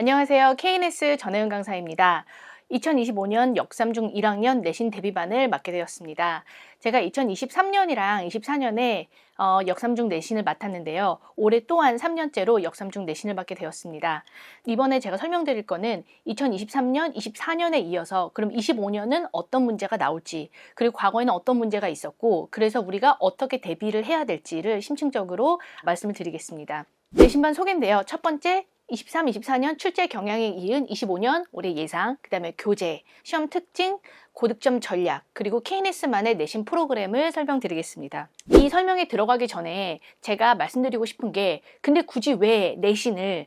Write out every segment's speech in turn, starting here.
안녕하세요. KNS 전혜은 강사입니다. 2025년 역삼중 1학년 내신 대비반을 맡게 되었습니다. 제가 2023년이랑 24년에 어, 역삼중 내신을 맡았는데요. 올해 또한 3년째로 역삼중 내신을 맡게 되었습니다. 이번에 제가 설명드릴 거는 2023년, 24년에 이어서 그럼 25년은 어떤 문제가 나올지, 그리고 과거에는 어떤 문제가 있었고, 그래서 우리가 어떻게 대비를 해야 될지를 심층적으로 말씀을 드리겠습니다. 내신반 소개인데요. 첫 번째, 23, 24년 출제 경향에 이은 25년 올해 예상, 그 다음에 교재, 시험 특징, 고득점 전략, 그리고 KNS만의 내신 프로그램을 설명드리겠습니다. 이 설명에 들어가기 전에 제가 말씀드리고 싶은 게, 근데 굳이 왜 내신을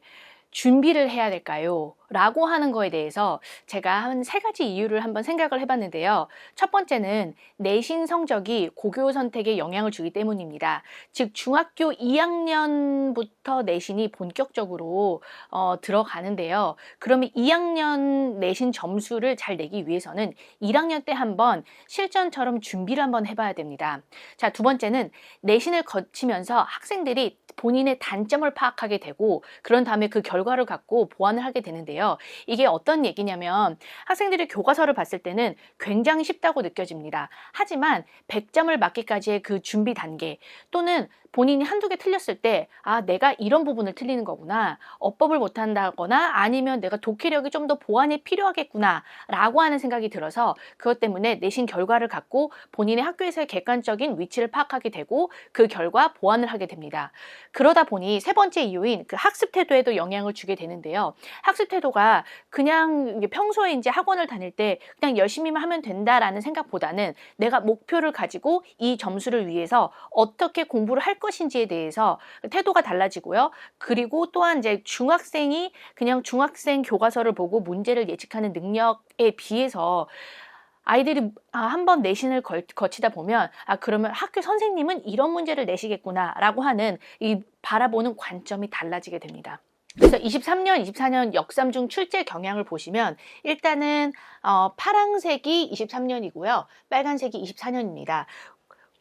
준비를 해야 될까요? 라고 하는 거에 대해서 제가 한 세 가지 이유를 한번 생각을 해봤는데요. 첫 번째는 내신 성적이 고교 선택에 영향을 주기 때문입니다. 즉, 중학교 2학년부터 내신이 본격적으로 어, 들어가는데요. 그러면 2학년 내신 점수를 잘 내기 위해서는 1학년 때 한번 실전처럼 준비를 한번 해봐야 됩니다. 자, 두 번째는 내신을 거치면서 학생들이 본인의 단점을 파악하게 되고 그런 다음에 그 결과를 갖고 보완을 하게 되는데요. 이게 어떤 얘기냐면 학생들이 교과서를 봤을 때는 굉장히 쉽다고 느껴집니다. 하지만 100점을 맞기까지의 그 준비 단계 또는 본인이 한두 개 틀렸을 때, 아, 내가 이런 부분을 틀리는 거구나. 어법을 못한다거나 아니면 내가 독해력이 좀 더 보완이 필요하겠구나. 라고 하는 생각이 들어서 그것 때문에 내신 결과를 갖고 본인의 학교에서의 객관적인 위치를 파악하게 되고 그 결과 보완을 하게 됩니다. 그러다 보니 세 번째 이유인 그 학습 태도에도 영향을 주게 되는데요. 학습 태도가 그냥 평소에 이제 학원을 다닐 때 그냥 열심히만 하면 된다라는 생각보다는 내가 목표를 가지고 이 점수를 위해서 어떻게 공부를 할 것인지에 대해서 태도가 달라지고요. 그리고 또한 이제 중학생이 그냥 중학생 교과서를 보고 문제를 예측하는 능력에 비해서 아이들이 아, 한번 내신을 걸, 거치다 보면 아 그러면 학교 선생님은 이런 문제를 내시겠구나라고 하는 이 바라보는 관점이 달라지게 됩니다. 그래서 23년, 24년 역삼중 출제 경향을 보시면 일단은 어, 파랑색이 23년이고요. 빨간색이 24년입니다.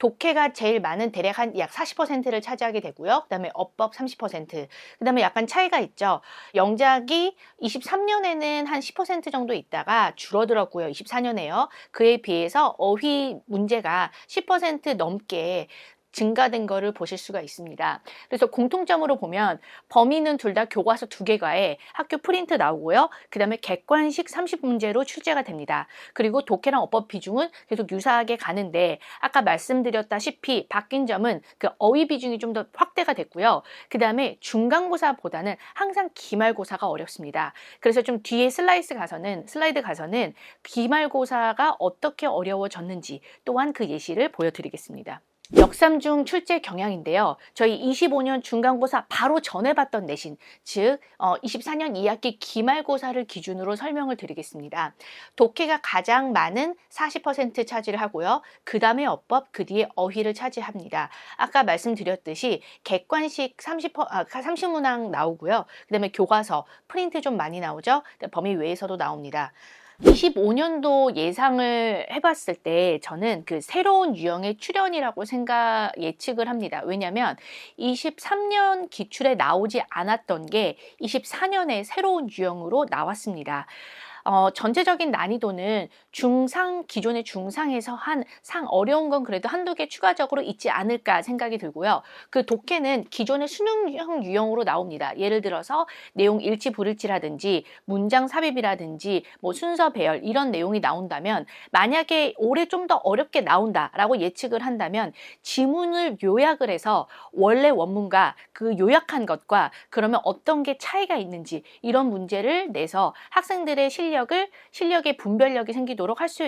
독해가 제일 많은 대략 한 약 40%를 차지하게 되고요. 그다음에 어법 30%. 그다음에 약간 차이가 있죠. 영작이 23년에는 한 10% 정도 있다가 줄어들었고요. 24년에요. 그에 비해서 어휘 문제가 10% 넘게 증가된 거를 보실 수가 있습니다. 그래서 공통점으로 보면 범위는 둘 다 교과서 두 개가에 학교 프린트 나오고요. 그 다음에 객관식 30문제로 출제가 됩니다. 그리고 독해랑 어법 비중은 계속 유사하게 가는데 아까 말씀드렸다시피 바뀐 점은 그 어휘 비중이 좀 더 확대가 됐고요. 그 다음에 중간고사보다는 항상 기말고사가 어렵습니다. 그래서 좀 뒤에 슬라이스 가서는 슬라이드 가서는 기말고사가 어떻게 어려워졌는지 또한 그 예시를 보여드리겠습니다. 역삼중 출제 경향인데요. 저희 25년 중간고사 바로 전에 봤던 내신, 즉 어, 24년 2학기 기말고사를 기준으로 설명을 드리겠습니다. 독해가 가장 많은 40% 차지를 하고요. 그 다음에 어법, 그 뒤에 어휘를 차지합니다. 아까 말씀드렸듯이 객관식 30, 아, 30문항 나오고요. 그 다음에 교과서, 프린트 좀 많이 나오죠. 범위 외에서도 나옵니다. 25년도 예상을 해봤을 때 저는 그 새로운 유형의 출현이라고 생각 예측을 합니다. 왜냐하면 23년 기출에 나오지 않았던 게 24년에 새로운 유형으로 나왔습니다. 어, 전체적인 난이도는 중상 기존의 중상에서 한 상 어려운 건 그래도 한두 개 추가적으로 있지 않을까 생각이 들고요. 그 독해는 기존의 수능형 유형으로 나옵니다. 예를 들어서 내용 일치 불일치라든지 문장 삽입이라든지 뭐 순서 배열 이런 내용이 나온다면 만약에 올해 좀 더 어렵게 나온다라고 예측을 한다면 지문을 요약을 해서 원래 원문과 그 요약한 것과 그러면 어떤 게 차이가 있는지 이런 문제를 내서 학생들의 실력 을 실력의 분별력이 생기도록 할 수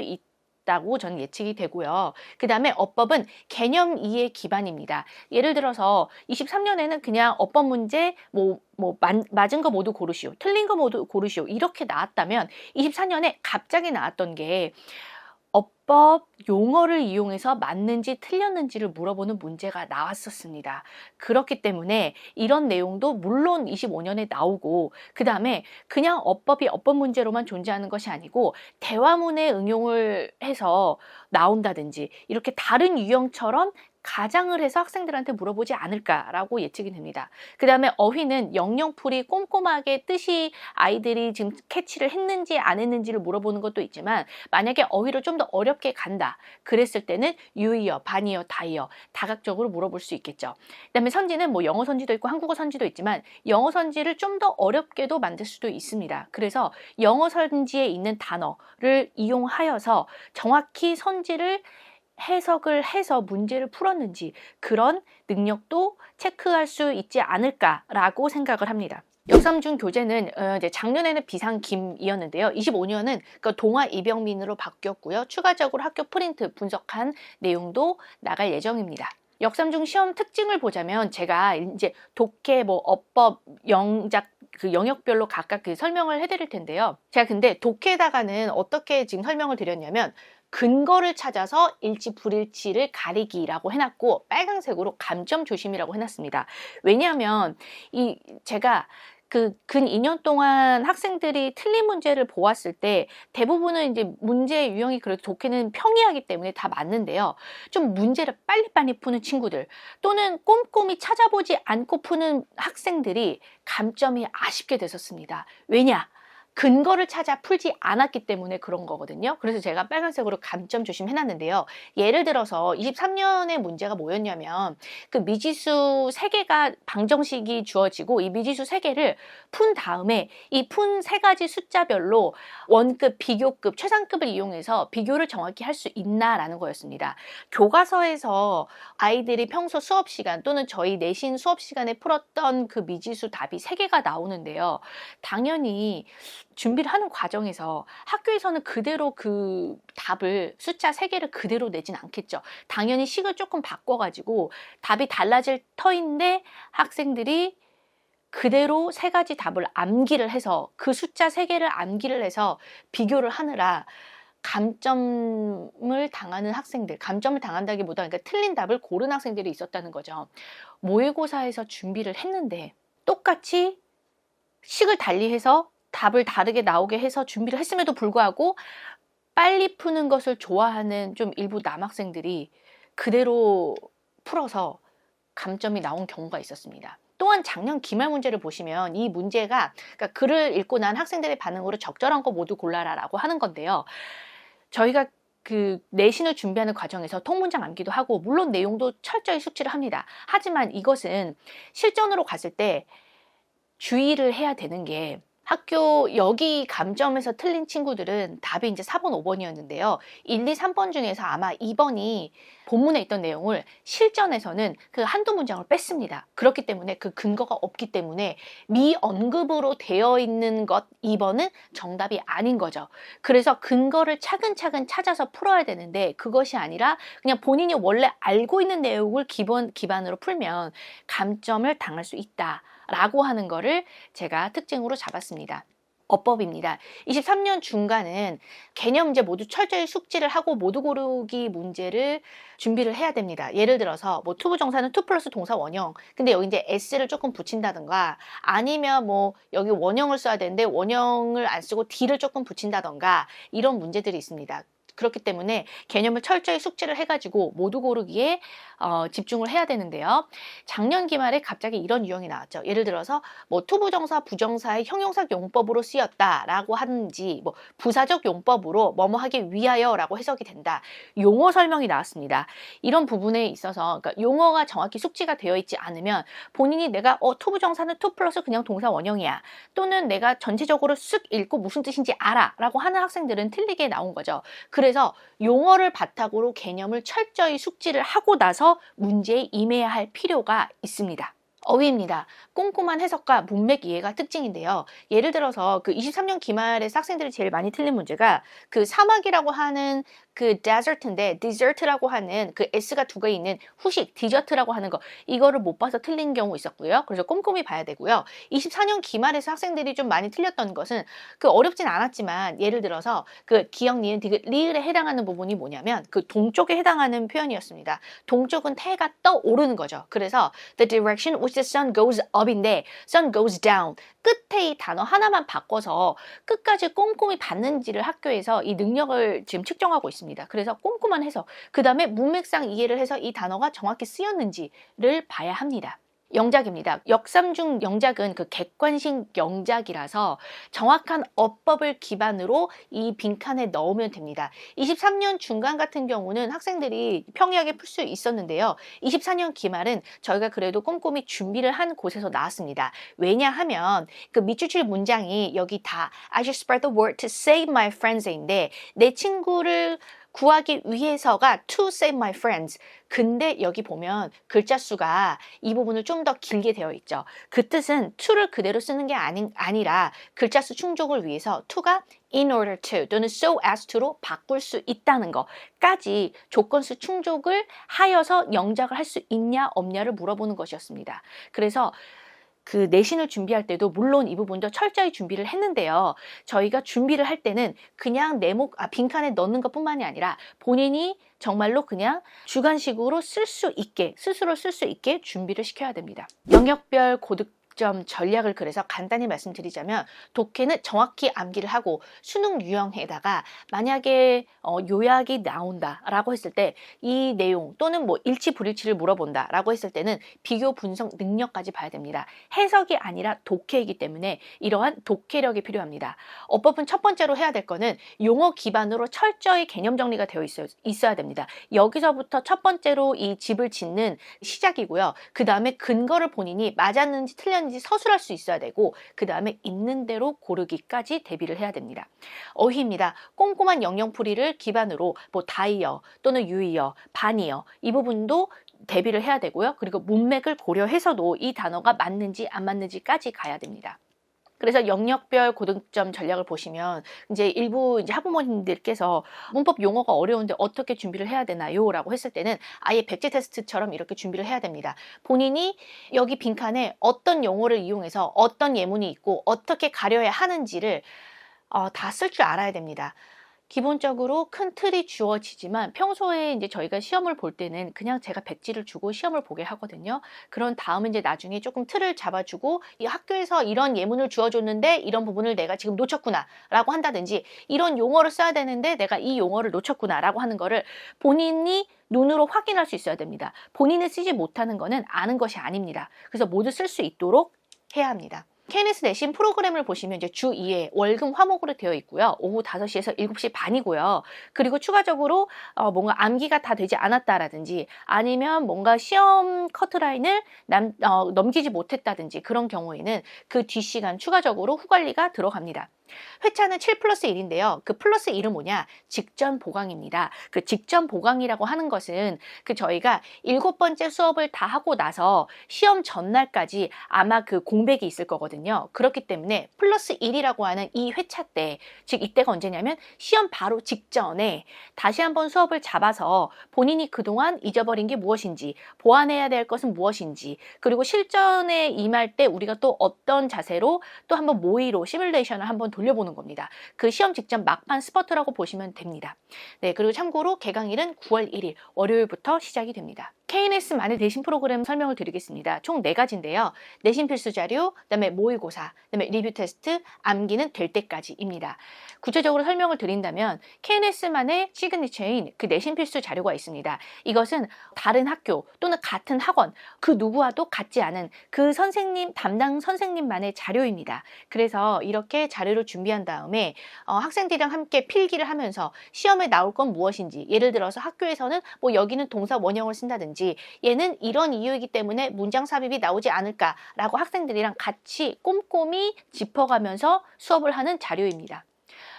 있다고 저는 예측이 되고요. 그 다음에 어법은 개념 이해 기반입니다. 예를 들어서 23년에는 그냥 어법 문제 뭐, 뭐 맞은 거 모두 고르시오, 틀린 거 모두 고르시오 이렇게 나왔다면 24년에 갑자기 나왔던 게 어법 용어를 이용해서 맞는지 틀렸는지를 물어보는 문제가 나왔었습니다. 그렇기 때문에 이런 내용도 물론 25년에 나오고 그 다음에 그냥 어법이 어법 문제로만 존재하는 것이 아니고 대화문에 응용을 해서 나온다든지 이렇게 다른 유형처럼 가장을 해서 학생들한테 물어보지 않을까라고 예측이 됩니다. 그 다음에 어휘는 영영풀이 꼼꼼하게 뜻이 아이들이 지금 캐치를 했는지 안 했는지를 물어보는 것도 있지만 만약에 어휘를 좀 더 어렵게 간다. 그랬을 때는 유이어, 반이어, 다이어 다각적으로 물어볼 수 있겠죠. 그 다음에 선지는 뭐 영어 선지도 있고 한국어 선지도 있지만 영어 선지를 좀 더 어렵게도 만들 수도 있습니다. 그래서 영어 선지에 있는 단어를 이용하여서 정확히 선지를 해석을 해서 문제를 풀었는지 그런 능력도 체크할 수 있지 않을까라고 생각을 합니다. 역삼중 교재는 어, 이제 작년에는 비상김이었는데요. 25년은 그 동아 이병민으로 바뀌었고요. 추가적으로 학교 프린트 분석한 내용도 나갈 예정입니다. 역삼중 시험 특징을 보자면 제가 이제 독해, 뭐 어법, 영작 그 영역별로 각각 그 설명을 해드릴 텐데요. 제가 근데 독해에다가는 어떻게 지금 설명을 드렸냐면 근거를 찾아서 일치 불일치를 가리기라고 해놨고 빨강색으로 감점 조심이라고 해놨습니다. 왜냐하면 이 제가 그근 2년 동안 학생들이 틀린 문제를 보았을 때 대부분은 이제 문제 유형이 그래도 독해는 평이하기 때문에 다 맞는데요. 좀 문제를 빨리빨리 푸는 친구들 또는 꼼꼼히 찾아보지 않고 푸는 학생들이 감점이 아쉽게 됐었습니다. 왜냐? 근거를 찾아 풀지 않았기 때문에 그런 거거든요. 그래서 제가 빨간색으로 감점 조심 해놨는데요. 예를 들어서 23년의 문제가 뭐였냐면 그 미지수 3개가 방정식이 주어지고 이 미지수 3개를 푼 다음에 이푼세 가지 숫자별로 원급, 비교급, 최상급을 이용해서 비교를 정확히 할 수 있나라는 거였습니다. 교과서에서 아이들이 평소 수업 시간 또는 저희 내신 수업 시간에 풀었던 그 미지수 답이 3개가 나오는데요. 당연히 준비를 하는 과정에서 학교에서는 그대로 그 답을 숫자 3개를 그대로 내진 않겠죠. 당연히 식을 조금 바꿔가지고 답이 달라질 터인데 학생들이 그대로 세 가지 답을 암기를 해서 그 숫자 세 개를 암기를 해서 비교를 하느라 감점을 당하는 학생들, 감점을 당한다기보다 그러니까 틀린 답을 고른 학생들이 있었다는 거죠. 모의고사에서 준비를 했는데 똑같이 식을 달리해서 답을 다르게 나오게 해서 준비를 했음에도 불구하고 빨리 푸는 것을 좋아하는 좀 일부 남학생들이 그대로 풀어서 감점이 나온 경우가 있었습니다. 또한 작년 기말 문제를 보시면 이 문제가 그러니까 글을 읽고 난 학생들의 반응으로 적절한 거 모두 골라라라고 하는 건데요. 저희가 그 내신을 준비하는 과정에서 통문장 암기도 하고 물론 내용도 철저히 숙지를 합니다. 하지만 이것은 실전으로 갔을 때 주의를 해야 되는 게 학교 여기 감점에서 틀린 친구들은 답이 이제 4번, 5번이었는데요. 1, 2, 3번 중에서 아마 2번이 본문에 있던 내용을 실전에서는 그 한두 문장을 뺐습니다. 그렇기 때문에 그 근거가 없기 때문에 미언급으로 되어 있는 것 2번은 정답이 아닌 거죠. 그래서 근거를 차근차근 찾아서 풀어야 되는데 그것이 아니라 그냥 본인이 원래 알고 있는 내용을 기본 기반으로 풀면 감점을 당할 수 있다. 라고 하는 거를 제가 특징으로 잡았습니다. 어법입니다. 23년 중간은 개념 문제 모두 철저히 숙지를 하고 모두 고르기 문제를 준비를 해야 됩니다. 예를 들어서 뭐 투부 정사는 투 플러스 동사 원형. 근데 여기 이제 s를 조금 붙인다던가 아니면 뭐 여기 원형을 써야 되는데 원형을 안 쓰고 d를 조금 붙인다던가 이런 문제들이 있습니다. 그렇기 때문에 개념을 철저히 숙지를 해가지고 모두 고르기에 어, 집중을 해야 되는데요. 작년 기말에 갑자기 이런 유형이 나왔죠. 예를 들어서 뭐 투부정사, 부정사의 형용사 용법으로 쓰였다라고 하는지 뭐 부사적 용법으로 뭐뭐 하기 위하여라고 해석이 된다. 용어 설명이 나왔습니다. 이런 부분에 있어서 그러니까 용어가 정확히 숙지가 되어 있지 않으면 본인이 내가 어 투부정사는 투 플러스 그냥 동사 원형이야. 또는 내가 전체적으로 쓱 읽고 무슨 뜻인지 알아라고 하는 학생들은 틀리게 나온 거죠. 그 래서 용어를 바탕으로 개념을 철저히 숙지를 하고 나서 문제에 임해야 할 필요가 있습니다. 어휘입니다. 꼼꼼한 해석과 문맥 이해가 특징인데요. 예를 들어서 그 23년 기말에 학생들이 제일 많이 틀린 문제가 그 사막이라고 하는 그 desert인데 desert라고 하는 그 s가 두 개 있는 후식 디저트라고 하는 거 이거를 못 봐서 틀린 경우 있었고요. 그래서 꼼꼼히 봐야 되고요. 24년 기말에서 학생들이 좀 많이 틀렸던 것은 그 어렵진 않았지만 예를 들어서 그 기억 니은 디귿 리을에 해당하는 부분이 뭐냐면 그 동쪽에 해당하는 표현이었습니다. 동쪽은 태가 떠오르는 거죠. 그래서 the direction which the sun goes up인데 sun goes down 끝에 이 단어 하나만 바꿔서 끝까지 꼼꼼히 봤는지를 학교에서 이 능력을 지금 측정하고 있습니다. 있습니다. 그래서 꼼꼼한 해석, 그 다음에 문맥상 이해를 해서 이 단어가 정확히 쓰였는지를 봐야 합니다. 영작입니다. 역삼중 영작은 그 객관식 영작이라서 정확한 어법을 기반으로 이 빈칸에 넣으면 됩니다. 23년 중간 같은 경우는 학생들이 평이하게 풀 수 있었는데요. 24년 기말은 저희가 그래도 꼼꼼히 준비를 한 곳에서 나왔습니다. 왜냐하면 그 밑줄칠 문장이 여기 다 I should spread the word to save my friends인데 내 친구를 구하기 위해서가 to save my friends. 근데 여기 보면 글자 수가 이 부분을 좀 더 길게 되어 있죠. 그 뜻은 to를 그대로 쓰는 게 아니, 아니라 글자 수 충족을 위해서 to가 in order to 또는 so as to로 바꿀 수 있다는 것까지 조건수 충족을 하여서 영작을 할 수 있냐 없냐를 물어보는 것이었습니다. 그래서 그 내신을 준비할 때도 물론 이 부분도 철저히 준비를 했는데요. 저희가 준비를 할 때는 그냥 네모 아, 빈칸에 넣는 것뿐만이 아니라 본인이 정말로 그냥 주관식으로 쓸 수 있게 스스로 쓸 수 있게 준비를 시켜야 됩니다. 영역별 고득 점 전략을 그래서 간단히 말씀드리자면 독해는 정확히 암기를 하고 수능 유형에다가 만약에 어, 요약이 나온다라고 했을 때 이 내용 또는 뭐 일치 불일치를 물어본다라고 했을 때는 비교 분석 능력까지 봐야 됩니다. 해석이 아니라 독해이기 때문에 이러한 독해력이 필요합니다. 어법은 첫 번째로 해야 될 거는 용어 기반으로 철저히 개념 정리가 되어 있어야, 있어야 됩니다. 여기서부터 첫 번째로 이 집을 짓는 시작이고요. 그 다음에 근거를 본인이 맞았는지 틀렸는지 서술할 수 있어야 되고 그 다음에 있는 대로 고르기까지 대비를 해야 됩니다. 어휘입니다. 꼼꼼한 영영풀이를 기반으로 뭐 다이어 또는 유이어, 반이어 이 부분도 대비를 해야 되고요. 그리고 문맥을 고려해서도 이 단어가 맞는지 안 맞는지까지 가야 됩니다. 그래서 영역별 고등점 전략을 보시면 이제 일부 이제 학부모님들께서 문법 용어가 어려운데 어떻게 준비를 해야 되나요? 라고 했을 때는 아예 백제 테스트처럼 이렇게 준비를 해야 됩니다. 본인이 여기 빈칸에 어떤 용어를 이용해서 어떤 예문이 있고 어떻게 가려야 하는지를 어, 다 쓸 줄 알아야 됩니다. 기본적으로 큰 틀이 주어지지만 평소에 이제 저희가 시험을 볼 때는 그냥 제가 백지를 주고 시험을 보게 하거든요. 그런 다음에 이제 나중에 조금 틀을 잡아주고 이 학교에서 이런 예문을 주어줬는데 이런 부분을 내가 지금 놓쳤구나 라고 한다든지 이런 용어를 써야 되는데 내가 이 용어를 놓쳤구나 라고 하는 거를 본인이 눈으로 확인할 수 있어야 됩니다. 본인이 쓰지 못하는 거는 아는 것이 아닙니다. 그래서 모두 쓸 수 있도록 해야 합니다. KNS 내신 프로그램을 보시면 이제 주 2회 월금 화목으로 되어 있고요. 오후 5시에서 7시 반이고요. 그리고 추가적으로 어 뭔가 암기가 다 되지 않았다라든지 아니면 뭔가 시험 커트라인을 남, 어 넘기지 못했다든지 그런 경우에는 그 뒷시간 추가적으로 후관리가 들어갑니다. 회차는 7 플러스 1인데요. 그 플러스 1은 뭐냐? 직전 보강입니다. 그 직전 보강이라고 하는 것은 그 저희가 일곱 번째 수업을 다 하고 나서 시험 전날까지 아마 그 공백이 있을 거거든요. 그렇기 때문에 플러스 1이라고 하는 이 회차 때, 즉 이때가 언제냐면 시험 바로 직전에 다시 한번 수업을 잡아서 본인이 그동안 잊어버린 게 무엇인지, 보완해야 될 것은 무엇인지, 그리고 실전에 임할 때 우리가 또 어떤 자세로 또 한번 모의로 시뮬레이션을 한번 돌 돌려보는 겁니다. 그 시험 직전 막판 스퍼트라고 보시면 됩니다. 네, 그리고 참고로 개강일은 9월 1일 월요일부터 시작이 됩니다. KNS만의 내신 프로그램 설명을 드리겠습니다. 총 4가지인데요. 내신 필수 자료, 그다음에 모의고사, 그다음에 리뷰 테스트, 암기는 될 때까지입니다. 구체적으로 설명을 드린다면 KNS만의 시그니처인 그 내신 필수 자료가 있습니다. 이것은 다른 학교 또는 같은 학원 그 누구와도 같지 않은 그 선생님 담당 선생님만의 자료입니다. 그래서 이렇게 자료를 준비한 다음에 어, 학생들이랑 함께 필기를 하면서 시험에 나올 건 무엇인지 예를 들어서 학교에서는 뭐 여기는 동사 원형을 쓴다든지 얘는 이런 이유이기 때문에 문장 삽입이 나오지 않을까라고 학생들이랑 같이 꼼꼼히 짚어가면서 수업을 하는 자료입니다.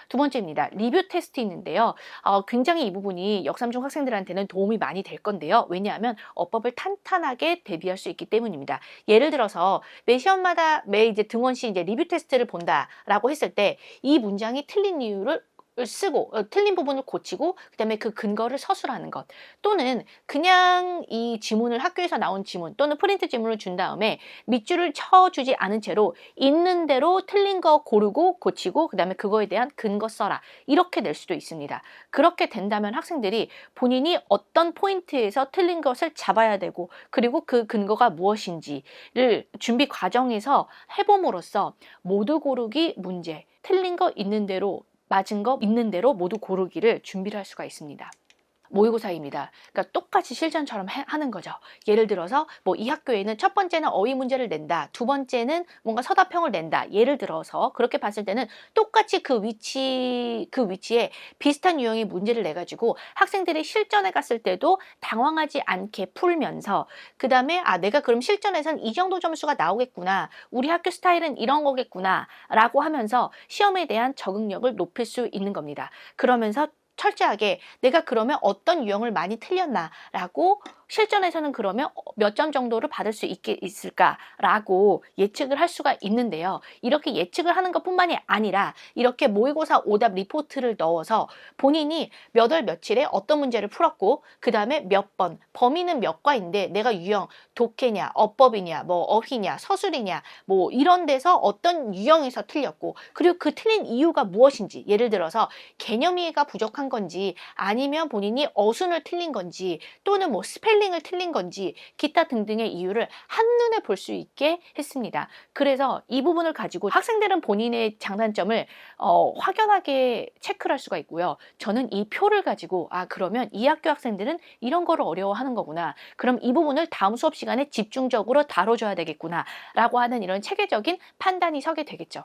두 번째입니다. 리뷰 테스트 있는데요. 어, 굉장히 이 부분이 역삼중 학생들한테는 도움이 많이 될 건데요. 왜냐하면 어법을 탄탄하게 대비할 수 있기 때문입니다. 예를 들어서 매 시험마다 매 이제 등원 시 이제 리뷰 테스트를 본다라고 했을 때 이 문장이 틀린 이유를 쓰고 어, 틀린 부분을 고치고 그다음에 그 근거를 서술하는 것 또는 그냥 이 지문을 학교에서 나온 지문 또는 프린트 지문을 준 다음에 밑줄을 쳐주지 않은 채로 있는 대로 틀린 거 고르고 고치고 그다음에 그거에 대한 근거 써라 이렇게 낼 수도 있습니다. 그렇게 된다면 학생들이 본인이 어떤 포인트에서 틀린 것을 잡아야 되고 그리고 그 근거가 무엇인지를 준비 과정에서 해봄으로써 모두 고르기 문제 틀린 거 있는 대로 맞은 거 있는 대로 모두 고르기를 준비를 할 수가 있습니다. 모의고사입니다. 그러니까 똑같이 실전처럼 해- 하는 거죠. 예를 들어서 뭐 이 학교에는 첫 번째는 어휘 문제를 낸다. 두 번째는 뭔가 서답형을 낸다. 예를 들어서 그렇게 봤을 때는 똑같이 그 위치 그 위치에 비슷한 유형의 문제를 내 가지고 학생들이 실전에 갔을 때도 당황하지 않게 풀면서 그다음에 아 내가 그럼 실전에선 이 정도 점수가 나오겠구나. 우리 학교 스타일은 이런 거겠구나라고 하면서 시험에 대한 적응력을 높일 수 있는 겁니다. 그러면서 철저하게 내가 그러면 어떤 유형을 많이 틀렸나라고 실전에서는 그러면 몇 점 정도를 받을 수 있게 있을까라고 예측을 할 수가 있는데요. 이렇게 예측을 하는 것뿐만이 아니라 이렇게 모의고사 오답 리포트를 넣어서 본인이 몇 월 며칠에 어떤 문제를 풀었고 그 다음에 몇 번 범위는 몇 과인데 내가 유형 독해냐 어법이냐 뭐 어휘냐 서술이냐 뭐 이런 데서 어떤 유형에서 틀렸고 그리고 그 틀린 이유가 무엇인지 예를 들어서 개념 이해가 부족한 건지 아니면 본인이 어순을 틀린 건지 또는 뭐 스펠 링을 틀린 건지 기타 등등의 이유를 한눈에 볼 수 있게 했습니다. 그래서 이 부분을 가지고 학생들은 본인의 장단점을 어, 확연하게 체크를 할 수가 있고요. 저는 이 표를 가지고 아 그러면 이 학교 학생들은 이런 거를 어려워하는 거구나. 그럼 이 부분을 다음 수업 시간에 집중적으로 다뤄줘야 되겠구나. 라고 하는 이런 체계적인 판단이 서게 되겠죠.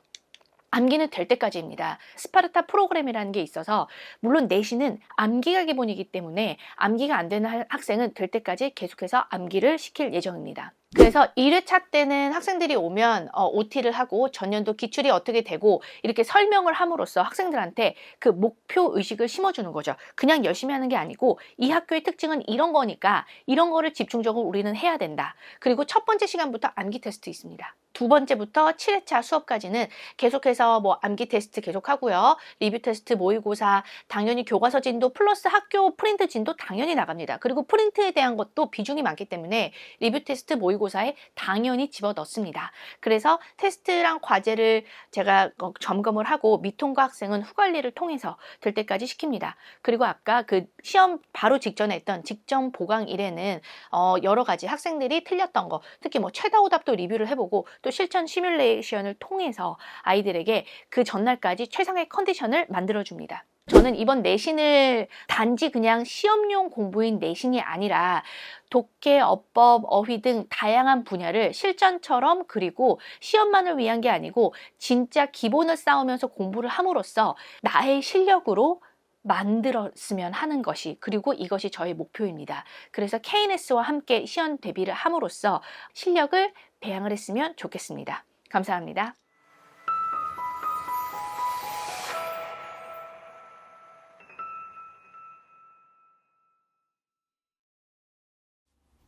암기는 될 때까지입니다. 스파르타 프로그램이라는 게 있어서 물론 내신은 암기가 기본이기 때문에 암기가 안 되는 할- 학생은 될 때까지 계속해서 암기를 시킬 예정입니다. 그래서 1회차 때는 학생들이 오면 어, OT를 하고 전년도 기출이 어떻게 되고 이렇게 설명을 함으로써 학생들한테 그 목표 의식을 심어주는 거죠. 그냥 열심히 하는 게 아니고 이 학교의 특징은 이런 거니까 이런 거를 집중적으로 우리는 해야 된다. 그리고 첫 번째 시간부터 암기 테스트 있습니다. 두 번째부터 7회차 수업까지는 계속해서 뭐 암기 테스트 계속하고요. 리뷰 테스트, 모의고사, 당연히 교과서 진도 플러스 학교 프린트 진도 당연히 나갑니다. 그리고 프린트에 대한 것도 비중이 많기 때문에 리뷰 테스트, 모의고사 에 당연히 집어 넣습니다. 그래서 테스트랑 과제를 제가 어, 점검을 하고 미통과 학생은 후관리를 통해서 될 때까지 시킵니다. 그리고 아까 그 시험 바로 직전에 했던 직전 보강 일에는 어, 여러 가지 학생들이 틀렸던 거, 특히 뭐 최다 오답도 리뷰를 해보고 또 실전 시뮬레이션을 통해서 아이들에게 그 전날까지 최상의 컨디션을 만들어줍니다. 저는 이번 내신을 단지 그냥 시험용 공부인 내신이 아니라 독해, 어법, 어휘 등 다양한 분야를 실전처럼 그리고 시험만을 위한 게 아니고 진짜 기본을 쌓으면서 공부를 함으로써 나의 실력으로 만들었으면 하는 것이 그리고 이것이 저의 목표입니다. 그래서 KNS와 함께 시험 대비를 함으로써 실력을 배양을 했으면 좋겠습니다. 감사합니다.